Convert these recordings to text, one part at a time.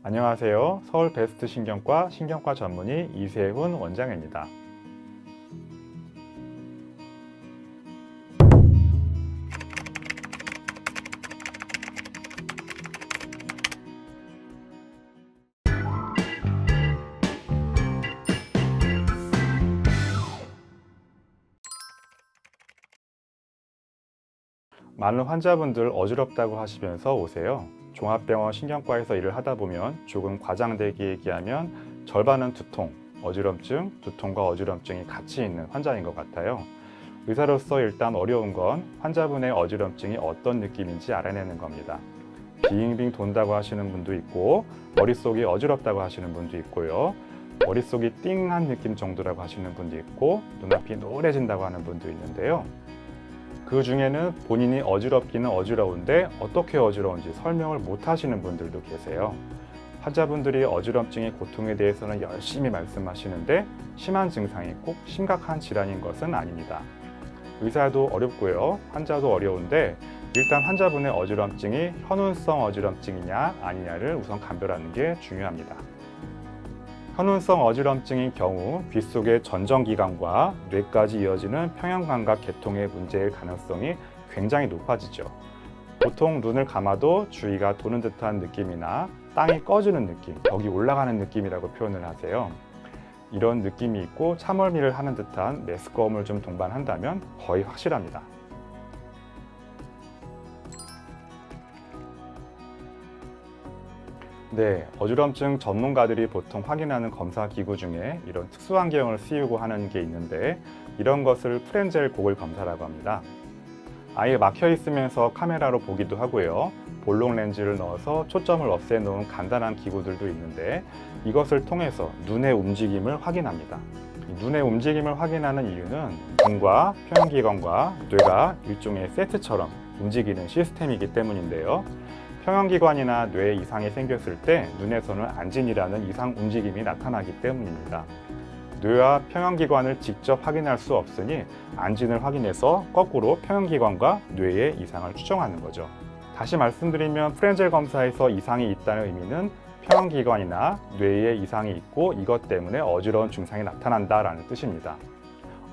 안녕하세요. 서울 베스트 신경과 신경과 전문의 이세훈 원장입니다. 많은 환자분들 어지럽다고 하시면서 오세요. 종합병원 신경과에서 일을 하다 보면 조금 과장되게 얘기하면 절반은 두통, 어지럼증, 두통과 어지럼증이 같이 있는 환자인 것 같아요. 의사로서 일단 어려운 건 환자분의 어지럼증이 어떤 느낌인지 알아내는 겁니다. 빙빙 돈다고 하시는 분도 있고 머릿속이 어지럽다고 하시는 분도 있고요. 머릿속이 띵한 느낌 정도라고 하시는 분도 있고 눈앞이 노래진다고 하는 분도 있는데요. 그 중에는 본인이 어지럽기는 어지러운데 어떻게 어지러운지 설명을 못 하시는 분들도 계세요. 환자분들이 어지럼증의 고통에 대해서는 열심히 말씀하시는데 심한 증상이 꼭 심각한 질환인 것은 아닙니다. 의사도 어렵고요. 환자도 어려운데 일단 환자분의 어지럼증이 현운성 어지럼증이냐 아니냐를 우선 감별하는 게 중요합니다. 현운성 어지럼증인 경우 귀 속의 전정기관과 뇌까지 이어지는 평형감각 계통의 문제일 가능성이 굉장히 높아지죠. 보통 눈을 감아도 주위가 도는 듯한 느낌이나 땅이 꺼지는 느낌, 벽이 올라가는 느낌이라고 표현을 하세요. 이런 느낌이 있고 참을미를 하는 듯한 메스꺼움을 좀 동반한다면 거의 확실합니다. 네, 어지럼증 전문가들이 보통 확인하는 검사 기구 중에 이런 특수환경을 씌우고 하는 게 있는데 이런 것을 프렌젤 고글 검사라고 합니다. 아예 막혀 있으면서 카메라로 보기도 하고요. 볼록 렌즈를 넣어서 초점을 없애 놓은 간단한 기구들도 있는데 이것을 통해서 눈의 움직임을 확인합니다. 이 눈의 움직임을 확인하는 이유는 눈과 평형기관과 뇌가 일종의 세트처럼 움직이는 시스템이기 때문인데요. 평형기관이나 뇌에 이상이 생겼을 때 눈에서는 안진이라는 이상 움직임이 나타나기 때문입니다. 뇌와 평형기관을 직접 확인할 수 없으니 안진을 확인해서 거꾸로 평형기관과 뇌의 이상을 추정하는 거죠. 다시 말씀드리면 프렌젤 검사에서 이상이 있다는 의미는 평형기관이나 뇌에 이상이 있고 이것 때문에 어지러운 증상이 나타난다라는 뜻입니다.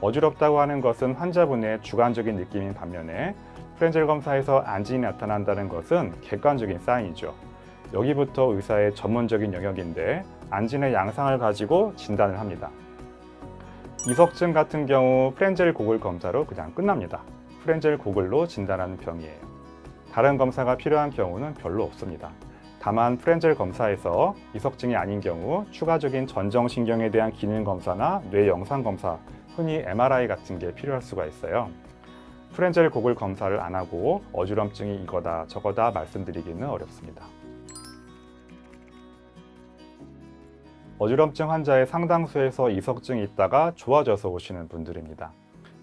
어지럽다고 하는 것은 환자분의 주관적인 느낌인 반면에 프렌젤 검사에서 안진이 나타난다는 것은 객관적인 사인이죠. 여기부터 의사의 전문적인 영역인데 안진의 양상을 가지고 진단을 합니다. 이석증 같은 경우 프렌젤 고글 검사로 그냥 끝납니다. 프렌젤 고글로 진단하는 병이에요. 다른 검사가 필요한 경우는 별로 없습니다. 다만 프렌젤 검사에서 이석증이 아닌 경우 추가적인 전정신경에 대한 기능 검사나 뇌 영상 검사, 흔히 MRI 같은 게 필요할 수가 있어요. 프렌젤 고글 검사를 안 하고 어지럼증이 이거다 저거다 말씀드리기는 어렵습니다. 어지럼증 환자의 상당수에서 이석증이 있다가 좋아져서 오시는 분들입니다.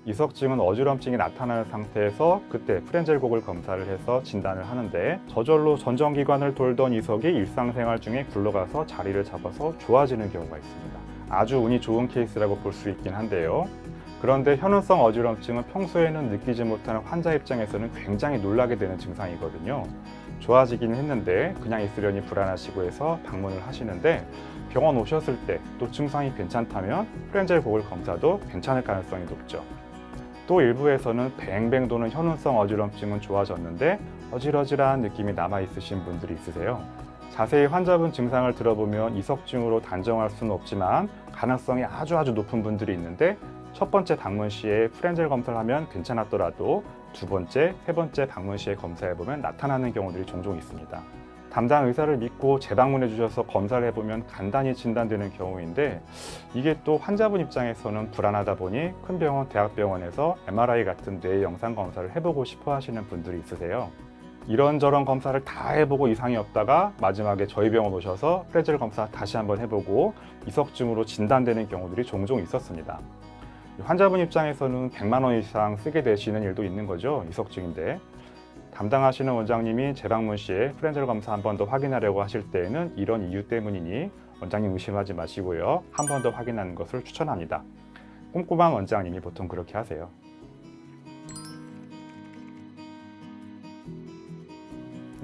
이석증은 어지럼증이 나타나는 상태에서 그때 프렌젤 고글 검사를 해서 진단을 하는데 저절로 전정기관을 돌던 이석이 일상생활 중에 굴러가서 자리를 잡아서 좋아지는 경우가 있습니다. 아주 운이 좋은 케이스라고 볼 수 있긴 한데요. 그런데 현운성 어지럼증은 평소에는 느끼지 못하는 환자 입장에서는 굉장히 놀라게 되는 증상이거든요. 좋아지기는 했는데 그냥 있으려니 불안하시고 해서 방문을 하시는데 병원 오셨을 때 또 증상이 괜찮다면 프렌젤 고글 검사도 괜찮을 가능성이 높죠. 또 일부에서는 뱅뱅 도는 현운성 어지럼증은 좋아졌는데 어지러지한 느낌이 남아 있으신 분들이 있으세요. 자세히 환자분 증상을 들어보면 이석증으로 단정할 수는 없지만 가능성이 아주 아주 높은 분들이 있는데 첫 번째 방문 시에 프렌젤 검사를 하면 괜찮았더라도 두 번째, 세 번째 방문 시에 검사해 보면 나타나는 경우들이 종종 있습니다. 담당 의사를 믿고 재방문해 주셔서 검사를 해보면 간단히 진단되는 경우인데 이게 또 환자분 입장에서는 불안하다 보니 큰 병원, 대학병원에서 MRI 같은 뇌 영상 검사를 해보고 싶어 하시는 분들이 있으세요. 이런저런 검사를 다 해보고 이상이 없다가 마지막에 저희 병원 오셔서 프렌젤 검사 다시 한번 해보고 이석증으로 진단되는 경우들이 종종 있었습니다. 환자분 입장에서는 100만 원 이상 쓰게 되시는 일도 있는 거죠. 이석증인데. 담당하시는 원장님이 재방문 시에 프렌젤 검사 한 번 더 확인하려고 하실 때에는 이런 이유 때문이니 원장님 의심하지 마시고요. 한 번 더 확인하는 것을 추천합니다. 꼼꼼한 원장님이 보통 그렇게 하세요.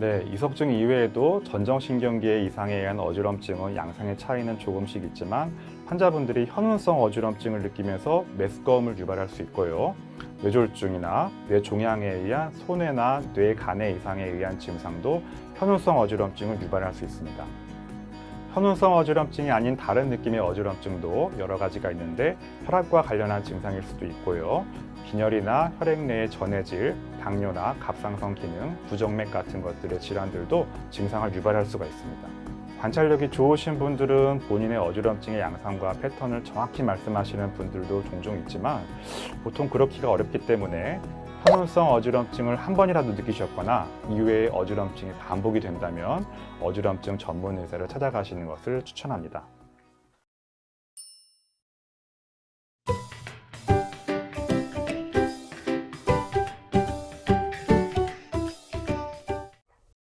네, 이석증 이외에도 전정신경계의 이상에 의한 어지럼증은 양상의 차이는 조금씩 있지만 환자분들이 현운성 어지럼증을 느끼면서 메스꺼움을 유발할 수 있고요. 뇌졸중이나 뇌종양에 의한 손해나 뇌간의 이상에 의한 증상도 현운성 어지럼증을 유발할 수 있습니다. 현운성 어지럼증이 아닌 다른 느낌의 어지럼증도 여러 가지가 있는데 혈압과 관련한 증상일 수도 있고요. 빈혈이나 혈액 내의 전해질, 당뇨나 갑상선 기능, 부정맥 같은 것들의 질환들도 증상을 유발할 수가 있습니다. 관찰력이 좋으신 분들은 본인의 어지럼증의 양상과 패턴을 정확히 말씀하시는 분들도 종종 있지만 보통 그렇기가 어렵기 때문에 현운성 어지럼증을 한 번이라도 느끼셨거나 이외의 어지럼증이 반복이 된다면 어지럼증 전문 의사를 찾아가시는 것을 추천합니다.